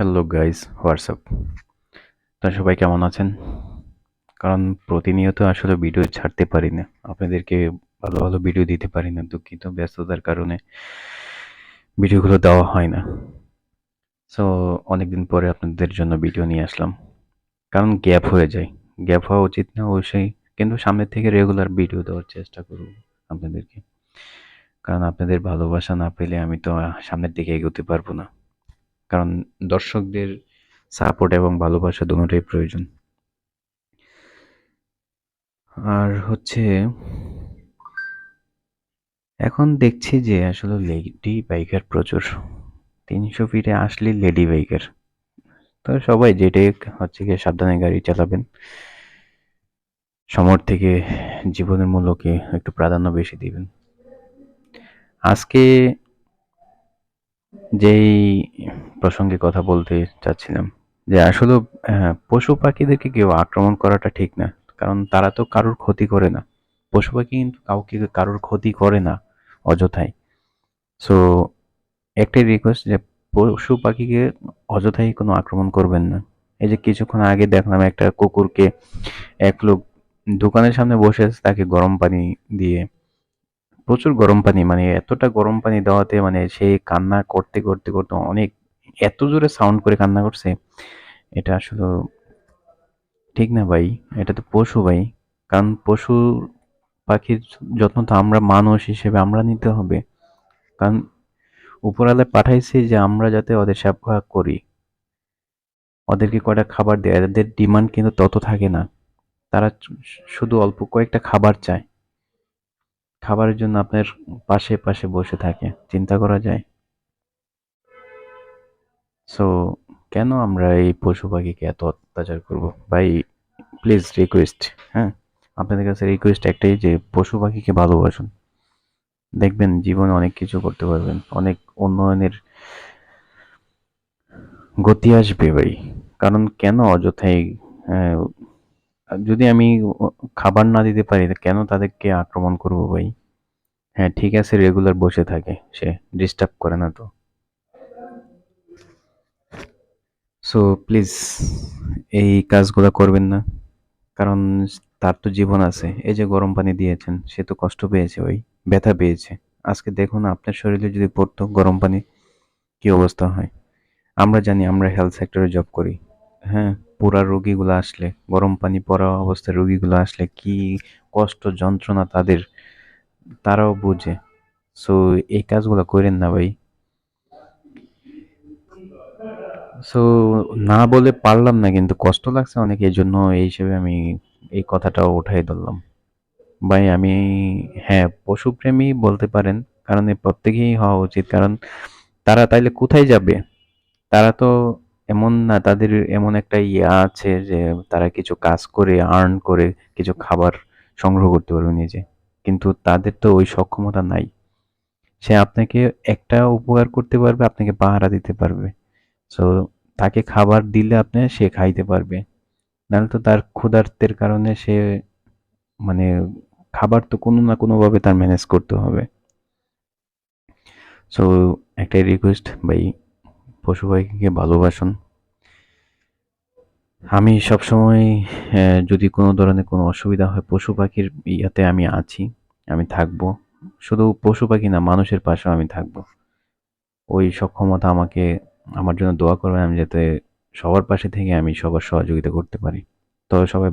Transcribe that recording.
Hello guys WhatsApp তা সবাই কেমন আছেন? কারণ প্রতিনিয়ত আসলে ভিডিও ছাড়তে পারি না আপনাদেরকে ভালো ভালো ভিডিও দিতে পারি না দুঃখিত ব্যস্ততার কারণে ভিডিওগুলো দেওয়া হয় না। সো অনেকদিন পরে আপনাদের জন্য ভিডিও নিয়ে আসলাম। কারণ গ্যাপ হয়ে যায়। গ্যাপ হওয়া উচিত না, অবশ্যই। কিন্তু সামনের থেকে রেগুলার ভিডিও দেওয়ার চেষ্টা করব আপনাদেরকে। কারণ আপনাদের ভালোবাসা না পেলে আমি তো সামনের দিকে এগোতে পারব না। কারণ দর্শকদের সাপোর্ট এবং ভালোবাসা দুটোই প্রয়োজন। আর হচ্ছে, এখন দেখছি যে আসলে লেডি বাইকার প্রচুর। তিনশো ফিটে আসলে লেডি বাইকার তো সবাই যেটাই হচ্ছে গিয়ে সাবধানে গাড়ি চালাবেন। সমর থেকে জীবনের মূল্যকে একটু প্রাধান্য বেশি দিবেন। আজকে যেই প্রসঙ্গে কথা বলতে চাচ্ছিলাম যে আসলে হ্যাঁ, পশু পাখিদেরকে কেউ আক্রমণ করাটা ঠিক না কারণ তারা তো কারোর ক্ষতি করে না। পশু পাখি কিন্তু কাউকে কারোর ক্ষতি করে না অযথাই। সো একটাই রিকোয়েস্ট যে পশু পাখিকে অযথাই কোনো আক্রমণ করবেন না। এই যে কিছুক্ষণ আগে দেখলাম একটা কুকুরকে এক লোক দোকানের সামনে বসে তাকে গরম পানি দিয়ে প্রচুর গরম পানি মানে এতটা গরম পানি দেওয়াতে মানে সে কান্না করতে করতে করতে অনেক, এত জোরে সাউন্ড করে কান্না করছে। এটা আসলে ঠিক না ভাই, এটা তো পশু ভাই। কারণ পশু পাখির যত্ন তো আমরা মানুষ হিসেবে আমরা নিতে হবে। কারণ উপরালে পাঠাইছি যে আমরা যাতে ওদের সেবা করি। ওদেরকে কয়টা খাবার দেয়? এদের ডিমান্ড কিন্তু তত থাকে না। তারা শুধু অল্প কয়েকটা খাবার চায়। খাবারের জন্য আপনার পাশে পাশে বসে থাকে, চিন্তা করা যায়। সো কেন আমরা এই পশু পাখিকে এত অত্যাচার করব? ভাই প্লিজ রিকোয়েস্ট হ্যাঁ? আপনাদের কাছে রিকোয়েস্ট একটাই যে, পশু পাখিকে ভালোবাসুন। দেখবেন জীবনে অনেক কিছু করতে পারবেন, অনেক উন্নয়নের গতি আসবে ভাই। কারণ কেন অযথাই যদি আমি খাবার না দিতে পারি কেন তাদেরকে আক্রমণ করব ভাই? হ্যাঁ ঠিক আছে, রেগুলার বসে থাকে সে ডিস্টার্ব করে না তো। সো প্লিজ এই কাজগুলো করবেন না, কারণ তার তো জীবন আছে। এই যে গরম পানি দিয়েছেন, সে তো কষ্ট পেয়েছে ওই ব্যথা পেয়েছে। আজকে দেখুন, আপনার শরীরে যদি পড়তো গরম পানি, কি অবস্থা হয়? আমরা জানি আমরা হেলথ সেক্টরে জব করি। হ্যাঁ পুরা রোগীগুলো আসলে, গরম পানি পড়া অবস্থায় রোগীগুলো আসলে কি কষ্ট, যন্ত্রণা তাদের, তারাও বুঝে। সো এই কাজগুলো করেন না ভাই। সো না বলে পারলাম না, কিন্তু কষ্ট লাগছে অনেক, এই জন্য এই হিসেবে আমি এই কথাটা উঠাই ধরলাম। ভাই, আমি হ্যাঁ পশুপ্রেমী বলতে পারেন, কারণ এই প্রত্যেকেই হওয়া উচিত। কারণ তারা তাইলে কোথায় যাবে? তারা তো এমন না, তাদের এমন একটা ইয়ে আছে যে তারা কিছু কাজ করে আর্ন করে কিছু খাবার সংগ্রহ করতে পারবে নিজে। কিন্তু তাদের তো ওই সক্ষমতা নাই। সে আপনাকে একটা উপকার করতে পারবে, আপনাকে পাহারা দিতে পারবে। সো তাকে খাবার দিলে আপনি সে খাইতে পারবে। নাহলে তো তার ক্ষুধার্তের কারণে সে মানে খাবার তো কোনো না কোনোভাবে তার ম্যানেজ করতে হবে। সো একটাই রিকোয়েস্ট ভাই পশু পাখিকে ভালোবাসুন। আমি সবসময় যদি কোনো ধরনের কোনো অসুবিধা হয় পশু পাখির ইয়াতে আমি আছি, আমি থাকব। শুধু পশু পাখি না, মানুষের পাশেও আমি থাকব। ওই সক্ষমতা আমাকে, আমার জন্য দোয়া করবেন আমি যাতে সবার পাশে থেকে আমি সবার সহযোগিতা করতে পারি। তবে সবাই